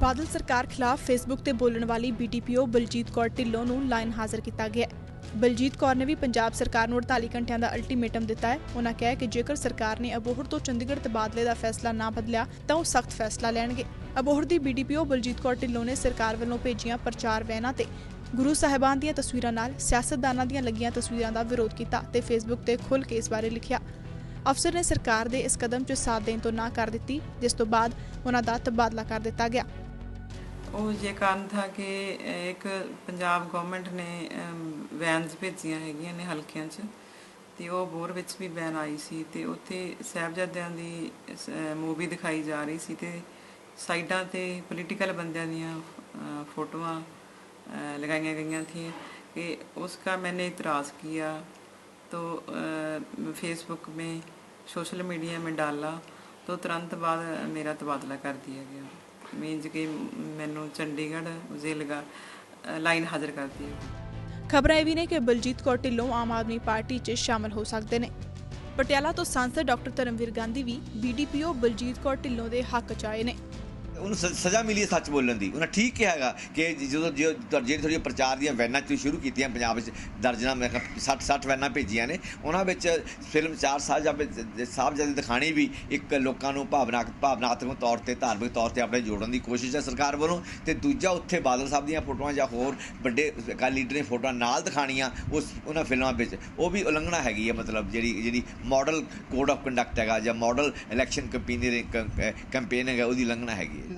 ਬਾਦਲ ਸਰਕਾਰ ਖਿਲਾਫ ਫੇਸਬੁੱਕ ਤੇ ਬੋਲਣ ਵਾਲੀ ਬੀਟੀਪੀਓ ਬਲਜੀਤ ਕੌਰ ਢਿੱਲੋਂ ਨੂੰ ਲਾਈਨ ਹਾਜ਼ਰ ਕੀਤਾ ਗਿਆ ਬਲਜੀਤ ਕੌਰ ਨੇ ਵੀ ਪੰਜਾਬ ਸਰਕਾਰ ਨੂੰ 48 ਘੰਟਿਆਂ ਦਾ ਅਲਟੀਮੇਟਮ ਦਿੱਤਾ ਹੈ। ਉਹਨਾਂ ਕਿਹਾ ਕਿ ਜੇਕਰ ਸਰਕਾਰ ਨੇ ਅਬੋਹਰ ਤੋਂ ਚੰਡੀਗੜ੍ਹ ਤਬਾਦਲੇ ਦਾ ਫੈਸਲਾ ਨਾ ਬਦਲਿਆ, ਤਾਂ ਉਹ ਸਖਤ ਫੈਸਲਾ ਲੈਣਗੇ। ਅਬੋਹਰ ਦੀ ਬੀਟੀਪੀਓ ਬਲਜੀਤ ਕੌਰ ਢਿੱਲੋਂ ਨੇ ਸਰਕਾਰ ਵੱਲੋਂ ਭੇਜੀਆਂ ਪ੍ਰਚਾਰ ਵੈਨਾਂ ਤੇ ਗੁਰੂ ਸਾਹਿਬਾਨ ਦੀਆਂ ਤਸਵੀਰਾਂ ਨਾਲ ਸਿਆਸਤਦਾਨਾਂ ਦੀਆਂ ਲੱਗੀਆਂ ਤਸਵੀਰਾਂ ਦਾ ਵਿਰੋਧ ਕੀਤਾ ਤੇ ਫੇਸਬੁੱਕ ਤੇ ਖੁੱਲ੍ਹ ਕੇ ਇਸ ਬਾਰੇ ਲਿਖਿਆ। ਅਫਸਰ ਨੇ ਸਰਕਾਰ ਦੇ ਇਸ ਕਦਮ 'ਚ ਸਾਥ ਦੇਣ ਤੋਂ ਨਾ ਕਰ ਦਿੱਤੀ, ਜਿਸ ਤੋਂ ਬਾਅਦ ਉਹਨਾਂ ਦਾ ਤਬਾਦਲਾ ਕਰ ਦਿੱਤਾ ਗਿਆ। ਉਹ ਇਹ ਕਾਰਨ ਥਾ ਕਿ ਇੱਕ ਪੰਜਾਬ ਗਵਰਨਮੈਂਟ ਨੇ ਵੈਨਸ ਭੇਜੀਆਂ ਹੈਗੀਆਂ ਨੇ ਹਲਕਿਆਂ 'ਚ ਤੇ ਉਹ ਬੋਰ ਵਿੱਚ ਵੀ ਵੈਨ ਆਈ ਸੀ ਤੇ ਉੱਥੇ ਸਾਹਿਬਜ਼ਾਦਿਆਂ ਦੀ ਮੂਵੀ ਦਿਖਾਈ ਜਾ ਰਹੀ ਸੀ ਤੇ ਸਾਈਡਾਂ ਤੇ ਪੋਲੀਟੀਕਲ ਬੰਦਿਆਂ ਦੀਆਂ ਅ, ਫੋਟੋਆਂ अ, लगाई गई थी कि उसका मैंने इतराज़ किया तो फेसबुक में सोशल मीडिया में डाला तो तुरंत बाद मेरा तबादला कर दिया गया ਮੀਨਸ ਕਿ ਮੈਨੂੰ ਚੰਡੀਗੜ੍ਹ ਜ਼ਿਲ੍ਹੇ ਲਗਾ ਲਾਈਨ ਹਾਜ਼ਰ ਕਰਦੀ ਹੈ। ਖਬਰ ਇਹ ਵੀ ਨੇ ਕਿ ਬਲਜੀਤ ਕੌਰ ਢਿੱਲੋਂ ਆਮ ਆਦਮੀ ਪਾਰਟੀ 'ਚ ਸ਼ਾਮਲ ਹੋ ਸਕਦੇ ਨੇ। ਪਟਿਆਲਾ ਤੋਂ ਸੰਸਦ ਡਾਕਟਰ ਧਰਮਵੀਰ ਗਾਂਧੀ ਵੀ ਬੀਡੀਪੀਓ ਬਲਜੀਤ ਕੌਰ ਢਿੱਲੋਂ ਦੇ ਹੱਕ 'ਚ ਆਏ ਨੇ। ਉਹਨੂੰ ਸ- ਸਜ਼ਾ ਮਿਲੀ ਹੈ ਸੱਚ ਬੋਲਣ ਦੀ। ਉਹਨਾਂ ਠੀਕ ਕਿਹਾ ਹੈਗਾ ਕਿ ਜਦੋਂ ਜੋ- ਜਿਹੜੀ ਥੋੜੀ ਪ੍ਰਚਾਰ ਦੀਆਂ ਵੈਨਾਂ ਤੁਸੀਂ ਸ਼ੁਰੂ ਕੀਤੀਆਂ ਪੰਜਾਬ ਵਿੱਚ ਦਰਜਨਾਂ, ਮੈਂ 60 60 ਵੈਨਾਂ ਭੇਜੀਆਂ ਨੇ, ਉਹਨਾਂ ਵਿੱਚ ਫਿਲਮ ਚਾਰ ਸਾਹਿਬਜ਼ਾਦੇ ਸਾਹਿਬਜ਼ਾਦੇ ਦਿਖਾਣੀ ਵੀ ਇੱਕ ਲੋਕਾਂ ਨੂੰ ਭਾਵਨਾ ਭਾਵਨਾਤਮਕ ਤੌਰ ਤੇ, ਧਾਰਮਿਕ ਤੌਰ ਤੇ ਆਪਣੇ ਜੋੜਨ ਦੀ ਕੋਸ਼ਿਸ਼ ਹੈ ਸਰਕਾਰ ਵੱਲੋਂ ਤੇ ਦੂਜਾ ਉੱਥੇ ਬਾਦਲ ਸਾਹਿਬ ਦੀਆਂ ਫੋਟੋਆਂ ਜਾਂ ਹੋਰ ਵੱਡੇ ਅਕਾਲੀ ਲੀਡਰ ਦੀਆਂ ਫੋਟੋਆਂ ਨਾਲ ਦਿਖਾਣੀਆਂ ਉਸ ਉਹਨਾਂ ਫਿਲਮਾਂ ਵਿੱਚ। ਉਹ ਵੀ ਉਲੰਘਣਾ ਹੈਗੀ ਹੈ ਮਤਲਬ ਜਿਹੜੀ ਜਿਹੜੀ ਮਾਡਲ ਕੋਡ ਆਫ ਕੰਡਕਟ ਹੈਗਾ ਜਾਂ ਮਾਡਲ ਇਲੈਕਸ਼ਨ ਕੰਪੇਨ ਕੰਪੇਨ ਹੈਗਾ, ਉਹਦੀ ਉਲੰਘਣਾ ਹੈਗੀ ਹੈ।